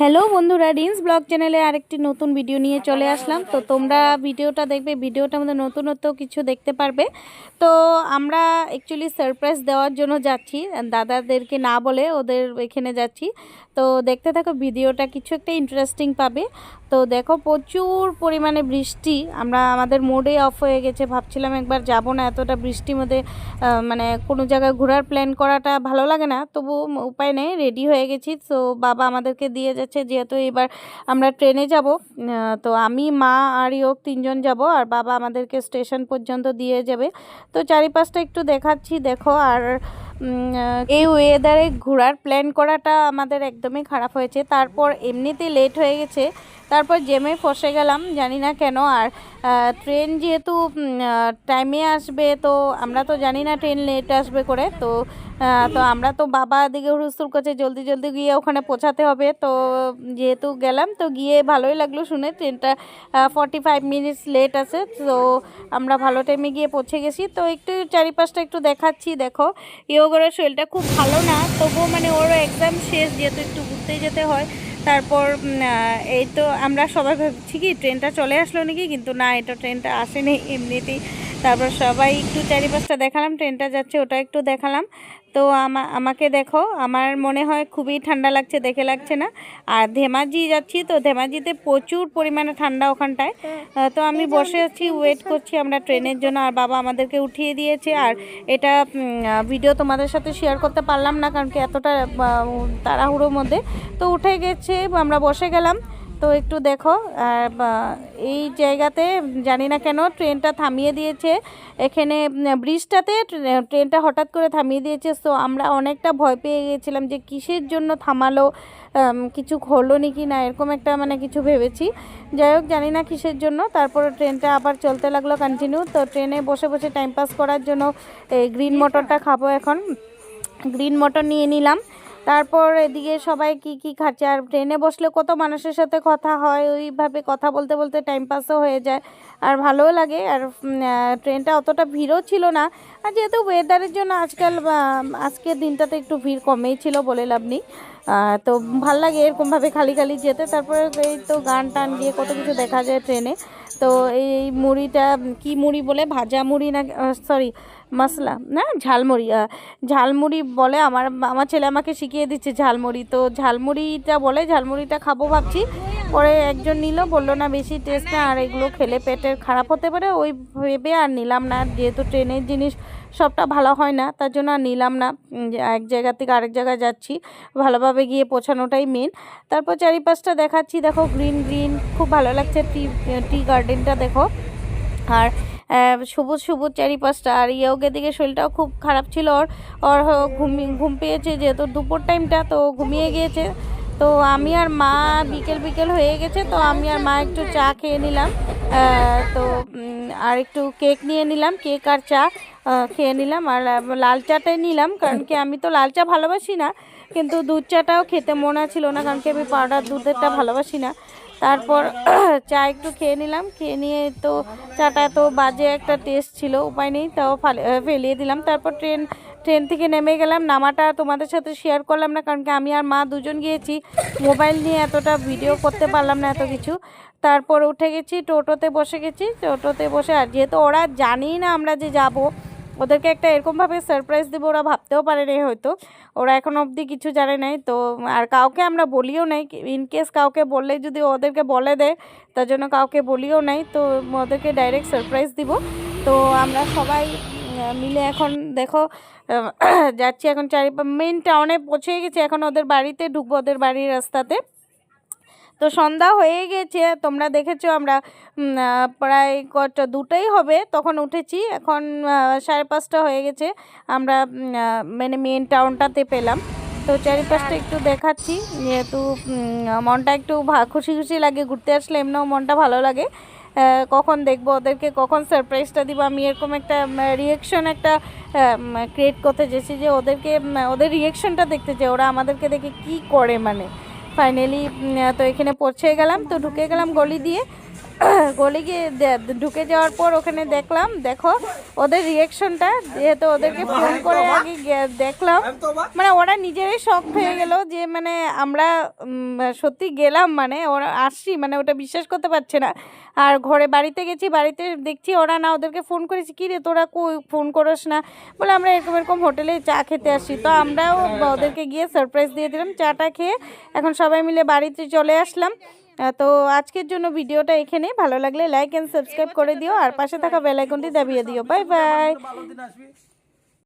Hello বন্ধুরা, rinse blog চ্যানেলে আরেকটি নতুন ভিডিও নিয়ে চলে আসলাম। তো তোমরা ভিডিওটা দেখবে, ভিডিওটা আমাদের নতুনত্ব কিছু দেখতে পারবে। তো আমরা অ্যাকচুয়ালি সারপ্রাইজ দেওয়ার জন্য যাচ্ছি, দাদাদেরকে না বলে ওদের এখানে যাচ্ছি। তো দেখতে থাকো, ভিডিওটা কিছু একটা ইন্টারেস্টিং পাবে। তো দেখো প্রচুর পরিমাণে বৃষ্টি। আমরা আমাদের মোডে অফ হয়ে গেছে। ভাবছিলাম একবার যাব না, এতটা বৃষ্টির মধ্যে মানে কোনো জায়গায় ঘোরার প্ল্যান করাটা ভালো লাগে না। তবু উপায় নেই রেডি হয়ে গেছি। তো বাবা আমাদেরকে দিয়ে যাচ্ছে, যেহেতু এবার আমরা ট্রেনে যাব। তো আমি, মা আর ইয়োগ তিনজন যাব, আর বাবা আমাদেরকে স্টেশন পর্যন্ত দিয়ে যাবে। তো চারিপাশটা একটু দেখাচ্ছি, দেখো। আর এই ওয়েদারে ঘোরার প্ল্যান করাটা আমাদের একদমই খারাপ হয়েছে। তারপর এমনিতেই লেট হয়ে গেছে। তারপর জেমে ফসে গেলাম, জানি না কেন। আর ট্রেন যেহেতু টাইমে আসবে, তো আমরা তো জানি না ট্রেন লেট আসবে করে। তো তো আমরা তো বাবা দিকে হুড়স্থুল করছে, জলদি জলদি গিয়ে ওখানে পৌঁছাতে হবে। তো, যেহেতু গেলাম, তো গিয়ে ভালোই লাগল শুনে। ট্রেনটা ফর্টি ফাইভ মিনিটস লেট আছে, তো আমরা ভালো টাইমে গিয়ে পৌঁছে গেছি। তো একটু চারিপাশটা একটু দেখাচ্ছি, দেখো। ইয়োগরের শরীরটা খুব ভালো না, তবুও মানে ওরও এক্সাম শেষ, যেহেতু একটু ঘুরতে যেতে হয়। তারপর এই তো আমরা সবাই ভাবছি কি, ট্রেনটা চলে আসলো নাকি? কিন্তু না, এটা ট্রেনটা আসেনি। এমনিতেই তারপর সবাই একটু চারিপাশটা দেখালাম ট্রেনটা যাচ্ছে ওটা একটু দেখালাম। তো আমা আমাকে দেখো আমার মনে হয় খুবই ঠান্ডা লাগছে দেখে লাগছে না। আর ধেমাজি যাচ্ছি তো ধেমাজিতে প্রচুর পরিমাণে ঠান্ডা ওখানটায়। তো আমি বসে আছি ওয়েট করছি আমরা ট্রেনের জন্য আর বাবা আমাদেরকে উঠিয়ে দিয়েছে। আর এটা ভিডিও তোমাদের সাথে শেয়ার করতে পারলাম না কারণ কি এতটা তাড়াহুড়োর মধ্যে। তো উঠে গেছে আমরা বসে গেলাম। তো একটু দেখো আর এই জায়গাতে জানি না কেন ট্রেনটা থামিয়ে দিয়েছে। এখানে ব্রিজটাতে ট্রেনটা হঠাৎ করে থামিয়ে দিয়েছে। তো আমরা অনেকটা ভয় পেয়ে গেছিলাম যে কিসের জন্য থামালো কিছু হলো নাকি না এরকম একটা মানে কিছু ভেবেছি। যাই হোক জানি না কিসের জন্য। তারপরে ট্রেনটা আবার চলতে লাগল কন্টিনিউ তো ট্রেনে বসে বসে টাইম পাস করার জন্য এই গ্রিন মটরটা খাব এখন। গ্রিন মটর নিয়ে নিলাম। তারপর এদিকে সবাই কি কি খাচ্ছে? আর ট্রেনে বসলে কত মানুষের সাথে কথা হয়? ওইভাবে কথা বলতে বলতে টাইম পাসও হয়ে যায়। আর ভালোও লাগে। আর ট্রেনটা অতটা ভিড়ও ছিল না। আর যেহেতু ওয়েদারের জন্য আজকাল আজকের দিনটাতে একটু ভিড় কমেই ছিল বলে লাভ নেই। তো ভালো লাগে এরকমভাবে খালি খালি যেতে। তারপরে এই তো গান টান দিয়ে কত কিছু দেখা যায় ট্রেনে তো এই মুড়িটা কি মুড়ি বলে? ভাজা মুড়ি না সরি মশলা, না? ঝালমুড়ি ঝালমুড়ি বলে আমার আমার ছেলে আমাকে শিখিয়ে দিচ্ছে ঝালমুড়ি। তো ঝালমুড়িটা বলে, ঝালমুড়িটা খাব ভাবছি। পরে একজন নিল, বলল, না, বেশি টেস্ট না, আর এগুলো খেলে পেটের খারাপ হতে পারে। ওই ভেবে আর নিলাম না। যেহেতু ট্রেনের জিনিস সবটা ভালো হয় না, তার জন্য আর নিলাম না। এক জায়গা থেকে আরেক জায়গায় যাচ্ছি। ভালোভাবে গিয়ে পৌঁছানোটাই মেন তারপর চারিপাশটা দেখাচ্ছি। দেখো গ্রিন গ্রিন খুব ভালো লাগছে। টি টি গার্ডেনটা দেখো। আর সবুজ সবুজ চারিপাশটা আর ইয়োগের দিকে শরীরটাও খুব খারাপ ছিল। ওর ওর ঘুমি, ঘুম পেয়েছে যেহেতু দুপুর টাইমটা তো ঘুমিয়ে গিয়েছে। তো আমি আর মা বিকেল বিকেল হয়ে গেছে, তো আমি আর মা একটু চা খেয়ে নিলাম। তো আর একটু কেক নিয়ে নিলাম কেক আর চা খেয়ে নিলাম। আর লাল চাটাই নিলাম, কারণ কি আমি তো লাল চা ভালোবাসি না, কিন্তু দুধ চাটাও খেতে মনে ছিল না, কারণ কি আমি পাউডার দুধেরটা ভালোবাসি না। তারপর চা একটু খেয়ে নিলাম। খেয়ে নিয়ে তো চাটা তো বাজে একটা টেস্ট ছিল, উপায় নেই, তাও ফালে- ফেলিয়ে দিলাম। তারপর ট্রেন ট্রেন থেকে নেমে গেলাম। নামাটা তোমাদের সাথে শেয়ার করলাম না, কারণ কি আমি আর মা দুজন গিয়েছি। মোবাইল নিয়ে এতটা ভিডিও করতে পারলাম না এত কিছু। তারপর উঠে গেছি, টোটোতে বসে গেছি। টোটোতে বসে, আর যেহেতু ওরা জানি না আমরা যে যাব ওদেরকে একটা এরকমভাবে সারপ্রাইজ দেবো, ওরা ভাবতেও পারে নাই হয়তো। ওরা এখনও অবধি কিছু জানে নাই, তো আর কাউকে আমরা বলিও নাই। ইন কেস কাউকে বললে, যদি ওদেরকে বলে দেয়, তার জন্য কাউকে বলিও নাই, তো ওদেরকে ডাইরেক্ট সারপ্রাইজ দিব। তো আমরা সবাই মিলে এখন দেখো যাচ্ছি এখন চারি মেন টাউনে পৌঁছে গেছি। এখন ওদের বাড়িতে ঢুকবো, ওদের বাড়ির রাস্তাতে। তো সন্ধ্যা হয়ে গেছে তোমরা দেখেছ আমরা প্রায় কটা দুটোই হবে তখন উঠেছি এখন সাড়ে পাঁচটা হয়ে গেছে আমরা মানে মেন টাউনটাতে পেলাম। তো চারিপাশটা একটু দেখাচ্ছি যেহেতু মনটা একটু খুশি খুশি লাগে ঘুরতে আসলে এমনিও মনটা ভালো লাগে। কখন দেখব ওদেরকে কখন সারপ্রাইজটা দিব আমি এরকম একটা রিয়েকশন একটা ক্রিয়েট করতে চেয়েছি যে ওদেরকে ওদের রিয়েকশনটা দেখতে চাই ওরা আমাদেরকে দেখে কি করে মানে। ফাইনালি তো এখানে পৌঁছে গেলাম তো ঢুকে গেলাম গলি দিয়ে। গলি গিয়ে ঢুকে যাওয়ার পর ওখানে দেখলাম দেখো ওদের রিয়েকশনটা যেহেতু ওদেরকে ফোন করে আগে দেখলাম মানে ওরা নিজেরাই শখ হয়ে গেল যে মানে আমরা সত্যি গেলাম মানে ওরা আসছি মানে ওটা বিশ্বাস করতে পারছে না। আর ঘরে বাড়িতে গেছি বাড়িতে দেখছি ওরা না ওদেরকে ফোন করেছি কী রে তোরা কই? ফোন করিস না? বলে আমরা এরকম এরকম হোটেলে চা খেতে আসি তো আমরাও ওদেরকে গিয়ে সারপ্রাইজ দিয়ে দিলাম চাটা খেয়ে এখন সবাই মিলে বাড়িতে চলে আসলাম। তো আজকের জন্য ভিডিওটা এখানে ভালো লাগলে লাইক অ্যান্ড সাবস্ক্রাইব করে দিও, আর পাশে থাকা বেলাইকনটি দাবিয়ে দিও। Bye bye